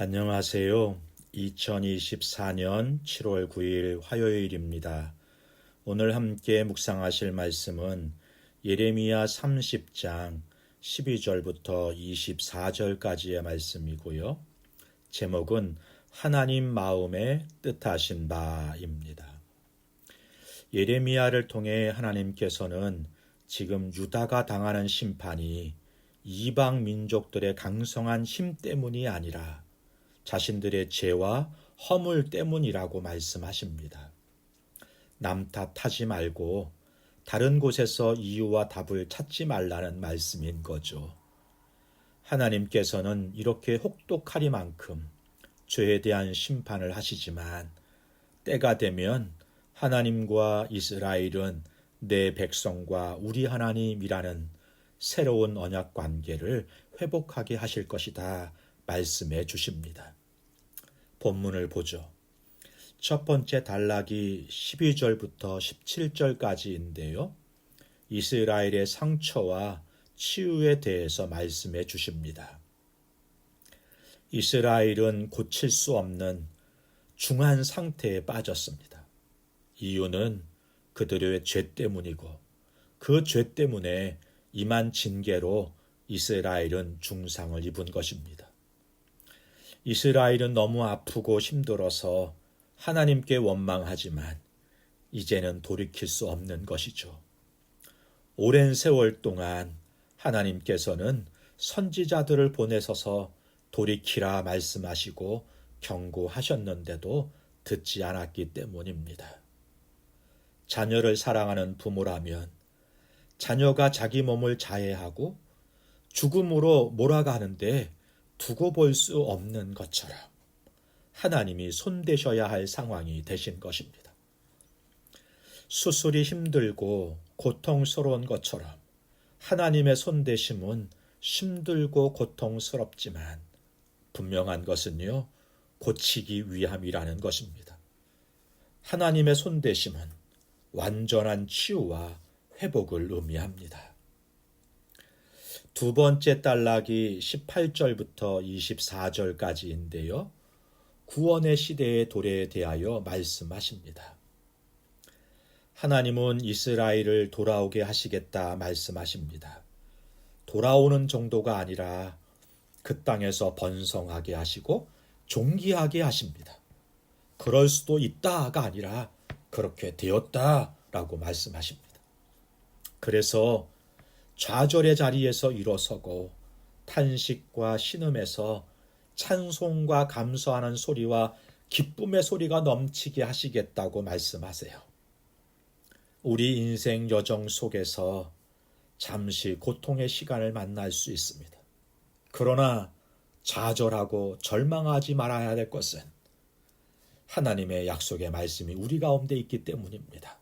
안녕하세요. 2024년 7월 9일 화요일입니다. 오늘 함께 묵상하실 말씀은 예레미야 30장 12절부터 24절까지의 말씀이고요. 제목은 하나님 마음에 뜻하신 바입니다. 예레미야를 통해 하나님께서는 지금 유다가 당하는 심판이 이방 민족들의 강성한 힘 때문이 아니라 자신들의 죄와 허물 때문이라고 말씀하십니다. 남 탓하지 말고 다른 곳에서 이유와 답을 찾지 말라는 말씀인 거죠. 하나님께서는 이렇게 혹독하리만큼 죄에 대한 심판을 하시지만 때가 되면 하나님과 이스라엘은 내 백성과 우리 하나님이라는 새로운 언약 관계를 회복하게 하실 것이다 말씀해 주십니다. 본문을 보죠. 첫 번째 단락이 12절부터 17절까지인데요. 이스라엘의 상처와 치유에 대해서 말씀해 주십니다. 이스라엘은 고칠 수 없는 중한 상태에 빠졌습니다. 이유는 그들의 죄 때문이고 그 죄 때문에 임한 징계로 이스라엘은 중상을 입은 것입니다. 이스라엘은 너무 아프고 힘들어서 하나님께 원망하지만 이제는 돌이킬 수 없는 것이죠. 오랜 세월 동안 하나님께서는 선지자들을 보내서서 돌이키라 말씀하시고 경고하셨는데도 듣지 않았기 때문입니다. 자녀를 사랑하는 부모라면 자녀가 자기 몸을 자해하고 죽음으로 몰아가는데 두고 볼 수 없는 것처럼 하나님이 손대셔야 할 상황이 되신 것입니다. 수술이 힘들고 고통스러운 것처럼 하나님의 손대심은 힘들고 고통스럽지만 분명한 것은요, 고치기 위함이라는 것입니다. 하나님의 손대심은 완전한 치유와 회복을 의미합니다. 두 번째 단락이 18절부터 24절까지인데요. 구원의 시대의 도래에 대하여 말씀하십니다. 하나님은 이스라엘을 돌아오게 하시겠다 말씀하십니다. 돌아오는 정도가 아니라 그 땅에서 번성하게 하시고 존귀하게 하십니다. 그럴 수도 있다가 아니라 그렇게 되었다라고 말씀하십니다. 그래서 좌절의 자리에서 일어서고 탄식과 신음에서 찬송과 감사하는 소리와 기쁨의 소리가 넘치게 하시겠다고 말씀하세요. 우리 인생 여정 속에서 잠시 고통의 시간을 만날 수 있습니다. 그러나 좌절하고 절망하지 말아야 될 것은 하나님의 약속의 말씀이 우리 가운데 있기 때문입니다.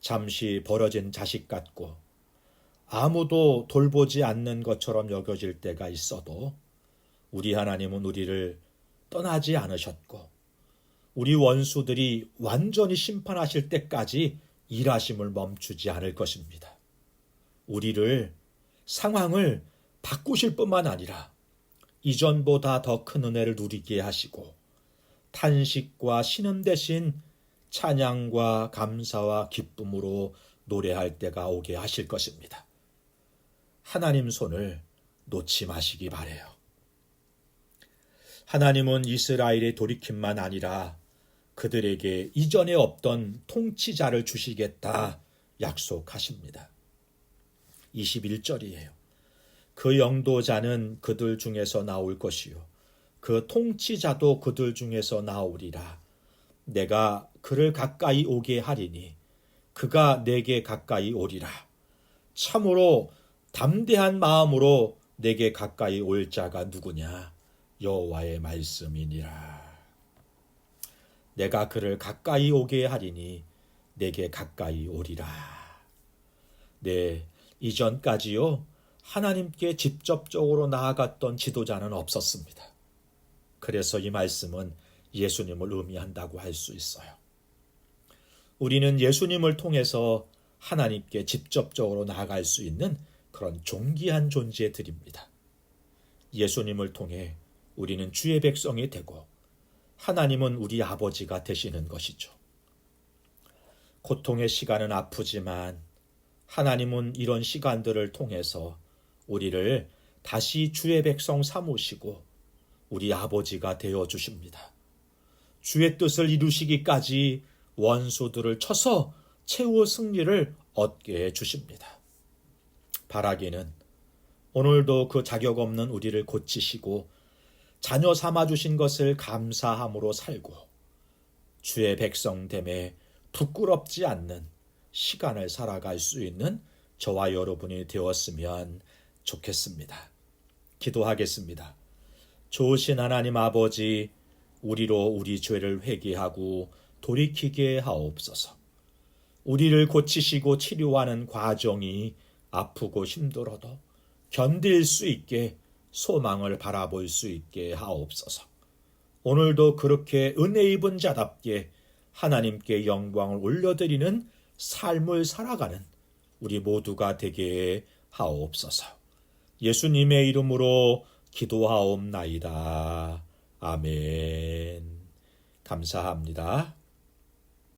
잠시 벌어진 자식 같고 아무도 돌보지 않는 것처럼 여겨질 때가 있어도 우리 하나님은 우리를 떠나지 않으셨고 우리 원수들이 완전히 심판하실 때까지 일하심을 멈추지 않을 것입니다. 우리를 상황을 바꾸실 뿐만 아니라 이전보다 더 큰 은혜를 누리게 하시고 탄식과 신음 대신 찬양과 감사와 기쁨으로 노래할 때가 오게 하실 것입니다. 하나님 손을 놓지 마시기 바래요. 하나님은 이스라엘의 돌이킴만 아니라 그들에게 이전에 없던 통치자를 주시겠다 약속하십니다. 21절이에요. 그 영도자는 그들 중에서 나올 것이요. 그 통치자도 그들 중에서 나오리라. 내가 그를 가까이 오게 하리니 그가 내게 가까이 오리라. 참으로 담대한 마음으로 내게 가까이 올 자가 누구냐? 여호와의 말씀이니라. 내가 그를 가까이 오게 하리니 내게 가까이 오리라. 네, 이전까지요. 하나님께 직접적으로 나아갔던 지도자는 없었습니다. 그래서 이 말씀은 예수님을 의미한다고 할 수 있어요. 우리는 예수님을 통해서 하나님께 직접적으로 나아갈 수 있는 그런 존귀한 존재들입니다. 예수님을 통해 우리는 주의 백성이 되고 하나님은 우리 아버지가 되시는 것이죠. 고통의 시간은 아프지만 하나님은 이런 시간들을 통해서 우리를 다시 주의 백성 삼으시고 우리 아버지가 되어 주십니다. 주의 뜻을 이루시기까지 원수들을 쳐서 최후 승리를 얻게 해 주십니다. 바라기는 오늘도 그 자격 없는 우리를 고치시고 자녀 삼아 주신 것을 감사함으로 살고 주의 백성 됨에 부끄럽지 않는 시간을 살아갈 수 있는 저와 여러분이 되었으면 좋겠습니다. 기도하겠습니다. 좋으신 하나님 아버지, 우리로 우리 죄를 회개하고 돌이키게 하옵소서. 우리를 고치시고 치료하는 과정이 아프고 힘들어도 견딜 수 있게 소망을 바라볼 수 있게 하옵소서. 오늘도 그렇게 은혜 입은 자답게 하나님께 영광을 올려드리는 삶을 살아가는 우리 모두가 되게 하옵소서. 예수님의 이름으로 기도하옵나이다. 아멘. 감사합니다.